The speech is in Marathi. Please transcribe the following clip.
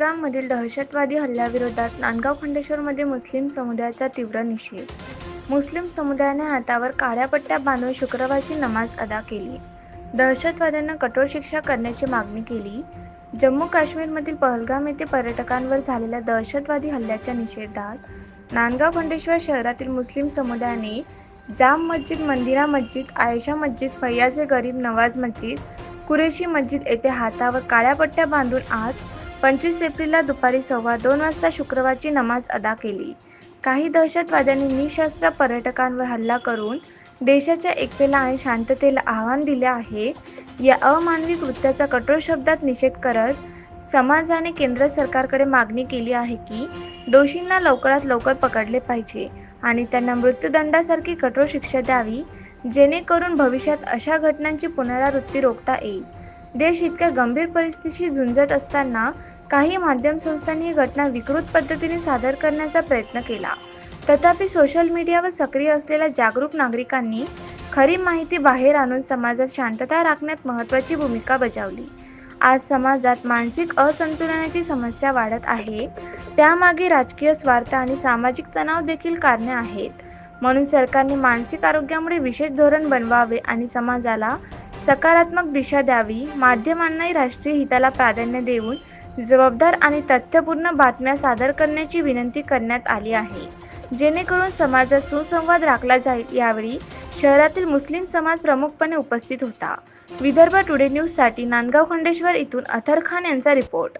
पहलगाममधील दहशतवादी हल्ल्याविरोधात नांदगाव खंडेश्वरमध्ये मुस्लिम समुदायाचा तीव्र निषेध. मुस्लिम समुदायाने हातावर काळ्या पट्ट्या बांधून शुक्रवारची नमाज अदा केली. दहशतवाद्यांना कठोर शिक्षा करण्याची मागणी केली. जम्मू काश्मीरमधील पहलगाम येथे पर्यटकांवर झालेल्या दहशतवादी हल्ल्याच्या निषेधात नांदगाव खंडेश्वर शहरातील मुस्लिम समुदायाने जाम मस्जिद मंदिरा मस्जिद आयशा मस्जिद फैयाजे गरीब नवाज मस्जिद कुरेशी मस्जिद येथे हातावर काळ्या पट्ट्या बांधून आज पंचवीस एप्रिलला दुपारी सव्वा दोन वाजता शुक्रवारची नमाज अदा केली. काही दहशतवाद्यांनी निशस्त्र पर्यटकांवर हल्ला करून देशाच्या एकतेला आणि शांततेला आव्हान दिले आहे. या अमानवी कृत्याचा कठोर शब्दात निषेध करत समाजाने केंद्र सरकारकडे मागणी केली आहे की दोषींना लवकरात लवकर पकडले पाहिजे आणि त्यांना मृत्यूदंडासारखी कठोर शिक्षा द्यावी जेणेकरून भविष्यात अशा घटनांची पुनरावृत्ती रोखता येईल. देश इतक्या गंभीर परिस्थितीशी झुंजत असताना काही माध्यम संस्थांनी ही घटना विकृत पद्धतीने सादर करण्याचा प्रयत्न केला. तथापि सोशल मीडियावर सक्रिय असलेल्या जागरूक नागरिकांनी खरी माहिती बाहेर आणून समाजात शांतता राखण्यात महत्त्वाची भूमिका बजावली. आज समाजात मानसिक असंतुलनाची समस्या वाढत आहे. त्यामागे राजकीय स्वार्थ आणि सामाजिक तणाव देखील कारणे आहेत. म्हणून सरकारने मानसिक आरोग्यामुळे विशेष धोरण बनवावे आणि समाजाला सकारात्मक दिशा द्यावी. माध्यमांनाही राष्ट्रीय हिताला प्राधान्य देऊन जबाबदार आणि तथ्यपूर्ण बातम्या सादर करण्याची विनंती करण्यात आली आहे. जेणेकरून समाजात सुसंवाद राखला जाईल यावेळी शहरातील मुस्लिम समाज प्रमुखपणे उपस्थित होता. विदर्भ टुडे न्यूजसाठी नांदगाव खंडेश्वर इथून अथर खान यांचा रिपोर्ट.